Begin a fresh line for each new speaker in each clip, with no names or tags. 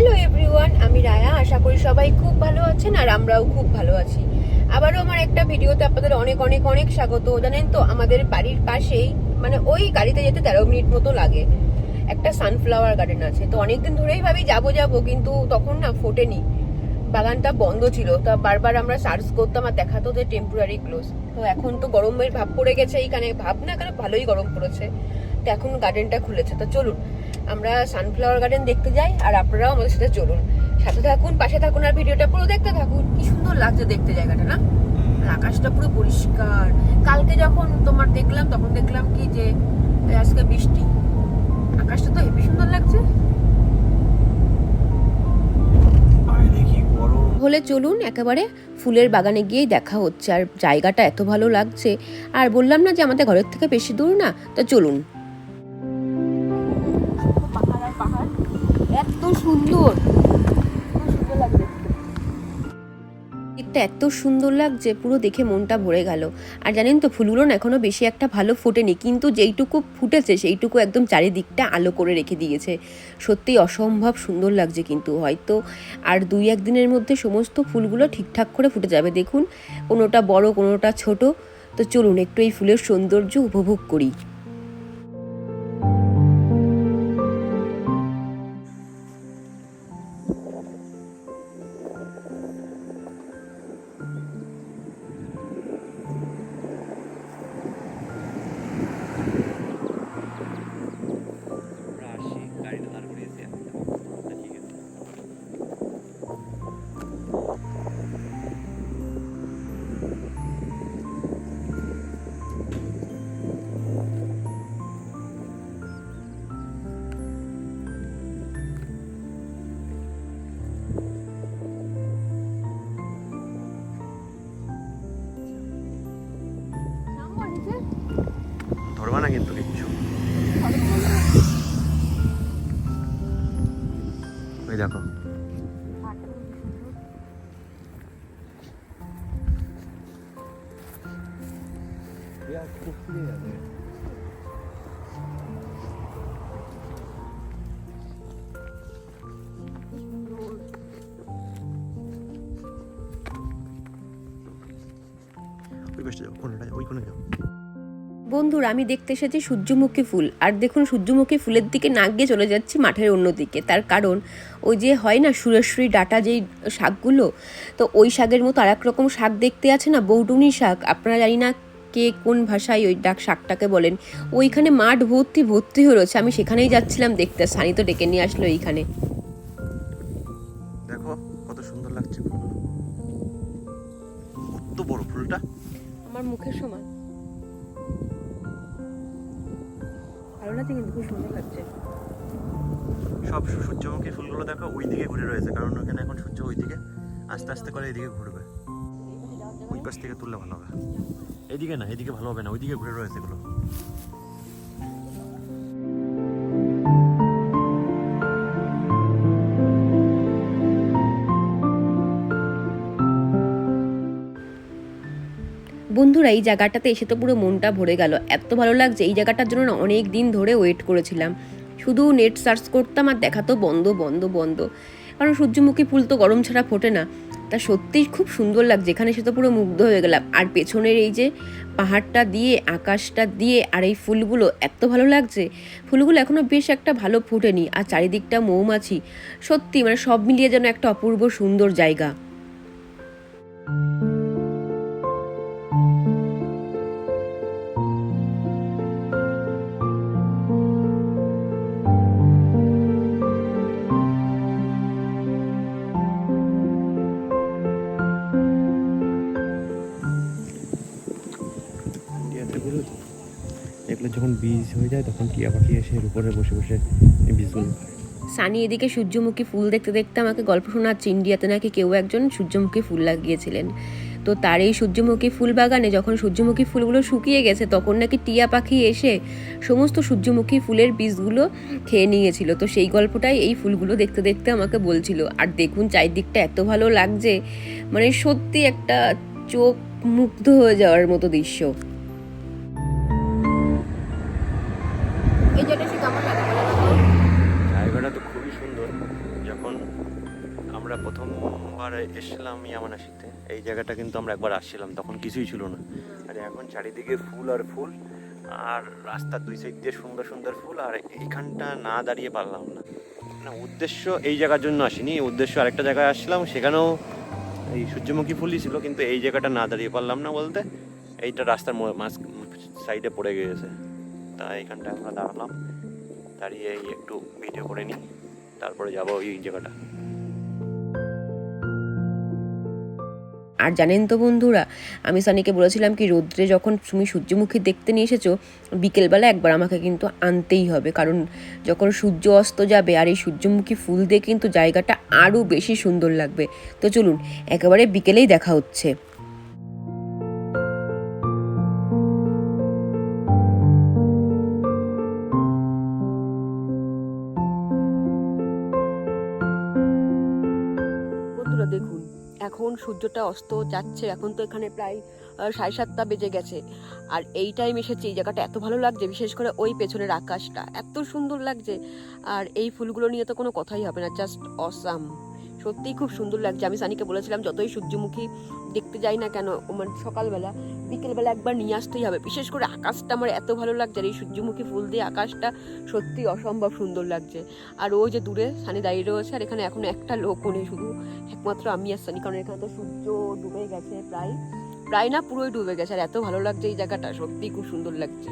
Hello everyone আমি রায়া। আশা করি সবাই খুব ভালো আছেন আর আমরাও খুব ভালো আছি। আবারও আমার একটা ভিডিওতে আপনাদের অনেক অনেক অনেক স্বাগত। জানেন তো, আমাদের বাড়ির পাশেই মানে ওই গাড়িতে যেতে তেরো মিনিট মতো লাগে। একটা সানফ্লাওয়ার গার্ডেন আছে। তো অনেকদিন ধরেই ভাবি যাব যাব, কিন্তু তখন না ফোটেনি। বাগানটা বন্ধ ছিল, তা বারবার আমরা সার্চ করতাম আর দেখাতো যে টেম্পোরারি ক্লোজ তো এখন তো গরমের ভাব পড়ে গেছে এইখানে। ভাব না কেন ভালোই গরম পড়েছে। তো এখন গার্ডেনটা খুলেছে। তো চলুন আমরা সানফ্লাওয়ার গার্ডেন দেখতে যাই আর আপনারাও আমাদের সাথে চলুন। সাথে থাকুন পাশে থাকুন আর ভিডিওটা পুরো দেখতে থাকুন। কি সুন্দর লাগছে দেখতে জায়গাটা না? আকাশটা পুরো পরিষ্কার। কালকে যখন তোমার দেখলাম তখন দেখলাম কি যে আজকে বৃষ্টি। আকাশটা তো হেবি সুন্দর লাগছে। হলে চলুন একেবারে ফুলের বাগানে গিয়েই দেখা হচ্ছে। আর জায়গাটা এত ভালো লাগছে। আর বললাম না যে আমাদের ঘরের থেকে বেশি দূর না তো চলুন। সুন্দর। দিকটা এত সুন্দর লাগছে, পুরো দেখে মনটা ভরে গেল। আর জানেন তো ফুলগুলো না এখনও বেশি একটা ভালো ফোটেনি, কিন্তু যেইটুকু ফুটেছে, সেইটুকু একদম চারিদিকটা আলো করে রেখে দিয়েছে। সত্যি অসম্ভব সুন্দর লাগছে কিন্তু, হয়তো আর দুই এক দিনের মধ্যে সমস্ত ফুলগুলো ঠিকঠাক করে ফুটে যাবে। দেখুন, কোনোটা বড়, কোনোটা ছোট। তো চলুন, একটু এই ফুলের সৌন্দর্য উপভোগ করি।
ওই দেখো ওই পাশে
বন্ধুরা আমি দেখতে এসেছি সূর্যমুখী ফুল। আর দেখুন সূর্যমুখী ফুলের দিকে না গিয়ে চলে যাচ্ছি মাঠের অন্য দিকে তার কারণ ওই যে হয় না সুরেশ্বরী ডাটা যেই শাকগুলো তো ওই শাকের মতো আর রকম শাক দেখতে আছে না বৌডুনি শাক। আপনারা জানি না কে কোন ভাষায় ওই ডাক শাকটাকে বলেন। ওইখানে মাঠ ভর্তি ভর্তি হয়ে রয়েছে। আমি সেখানেই যাচ্ছিলাম দেখতে। সানি তো ডেকে নিয়ে আসলো এইখানে।
দেখো কত সুন্দর লাগছে কত বড় ফুলটা।
আমার মুখের সমান।
সব সূর্যমুখী ফুলগুলো দেখো ওই দিকে ঘুরে রয়েছে, কারণ ওখানে এখন সূর্য ওই দিকে আস্তে আস্তে করে এইদিকে ঘুরবে। ওই পাশ থেকে তুললে ভালো হবে। এইদিকে না এইদিকে ভালো হবে না, ওইদিকে ঘুরে রয়েছে এগুলো।
বন্ধুরা, এই জায়গাটাতে এসে তো পুরো মনটা ভরে গেল। এত ভালো লাগছে, এই জায়গাটার জন্য অনেক দিন ধরে ওয়েট করেছিলাম। শুধু নেট সার্চ করতাম আর দেখাতো বন্ধ বন্ধ বন্ধ। কারণ সূর্যমুখী ফুল তো গরম ছাড়া ফোটে না। তা সত্যিই খুব সুন্দর লাগছে, এখানে সে তো পুরো মুগ্ধ হয়ে গেলাম। আর পেছনের এই যে পাহাড়টা দিয়ে, আকাশটা দিয়ে আর এই ফুলগুলো এত ভালো লাগছে। ফুলগুলো এখনও বেশ একটা ভালো ফোটেনি আর চারিদিকটা মৌমাছি। সত্যি মানে সব মিলিয়ে যেন একটা অপূর্ব সুন্দর জায়গা।
যখন হয়ে যায়, তখন টিয়া পাখি এসে এর উপরে বসে বসে বীজগুলো
সানি এদিকে সূর্যমুখী ফুল দেখতে দেখতে আমাকে গল্প শোনাচ্ছে, ইন্ডিয়াতে নাকি কেউ একজন সূর্যমুখী ফুল লাগিয়েছিলেন। তো তার এই সূর্যমুখী ফুল বাগানে যখন সূর্যমুখী ফুলগুলো শুকিয়ে গেছে, তখন নাকি টিয়া পাখি এসে সমস্ত সূর্যমুখী ফুলের বীজগুলো খেয়ে নিয়েছিল। তো সেই গল্পটাই এই ফুলগুলো দেখতে দেখতে আমাকে বলছিল, আর দেখুন, চারিদিকটা এত ভালো লাগছে মানে সত্যি একটা চোখ মুগ্ধ হয়ে যাওয়ার মতো দৃশ্য।
এসেছিলাম ইয়ামানাশিতে এই জায়গাটা কিন্তু আমরা একবার আসছিলাম, তখন কিছুই ছিল না। আর এখন চারিদিকে ফুল আর ফুল, আর রাস্তার দুই সাইড দিয়ে সুন্দর সুন্দর ফুল, আর এইখানটা না দাঁড়িয়ে পারলাম না। না, উদ্দেশ্য এই জায়গার জন্য আসিনি, উদ্দেশ্য আরেকটা জায়গায় আসছিলাম সেখানেও এই সূর্যমুখী ফুলই ছিল, কিন্তু এই জায়গাটা না দাঁড়িয়ে পারলাম না বলতে, এইটা রাস্তার মো- মাঝ সাইডে পড়ে গিয়েছে। তা এইখানটা আমরা দাঁড়ালাম, দাঁড়িয়ে একটু ভিডিও করে নিই, তারপরে যাব ওই জায়গাটা।
আর জানেন তো বন্ধুরা, আমি সানিকে বলেছিলাম কি, রোদ্রে যখন তুমি সূর্যমুখী দেখতে নিয়ে এসেছ, বিকেলবেলা একবার আমাকে কিন্তু আনতেই হবে। কারণ যখন সূর্য অস্ত যাবে আর এই সূর্যমুখী ফুল দিয়ে কিন্তু জায়গাটা আরও বেশি সুন্দর লাগবে। তো চলুন, একেবারে বিকেলেই দেখা হচ্ছে। দেখুন এখন সূর্যটা অস্ত যাচ্ছে। এখন তো এখানে প্রায় সাড়ে সাতটা বেজে গেছে। আর এই টাইম এসেছে, এই জায়গাটা এত ভালো লাগছে, বিশেষ করে ওই পেছনের আকাশটা। এত সুন্দর লাগছে। আর এই ফুলগুলো নিয়ে তো কোনো কথাই হবে না জাস্ট অসাম সত্যিই খুব সুন্দর লাগছে। আমি সানিকে বলেছিলাম, যতই সূর্যমুখী দেখতে যাই না কেন মানে সকালবেলা, বিকেলবেলা একবার নিয়ে আসতেই হবে। বিশেষ করে আকাশটা আমার এত ভালো লাগছে আর এই সূর্যমুখী ফুল দিয়ে আকাশটা সত্যি অসম্ভব সুন্দর লাগছে। আর ওই যে দূরে, সানি দাঁড়িয়ে রয়েছে আর এখানে এখনও একটা লোকও নেই, শুধু একমাত্র আমি আর সানি। কারণ এখানে তো সূর্য ডুবে গেছে প্রায় প্রায় না পুরোই ডুবে গেছে। আর এত ভালো লাগছে এই জায়গাটা সত্যি খুব সুন্দর লাগছে।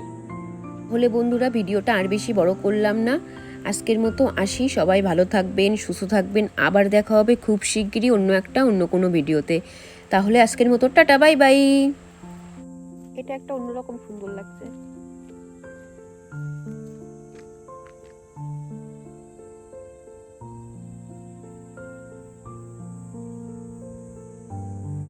হলে বন্ধুরা ভিডিওটা আর বেশি বড় করলাম না। আজকের মতো আসি, সবাই ভালো থাকবেন, সুস্থ থাকবেন। আবার দেখা হবে খুব শিগগিরই অন্য একটা, অন্য কোনো ভিডিওতে। তাহলে আজকের মতো টাটা, বাই বাই। এটা একটা অন্যরকম সুন্দর লাগছে।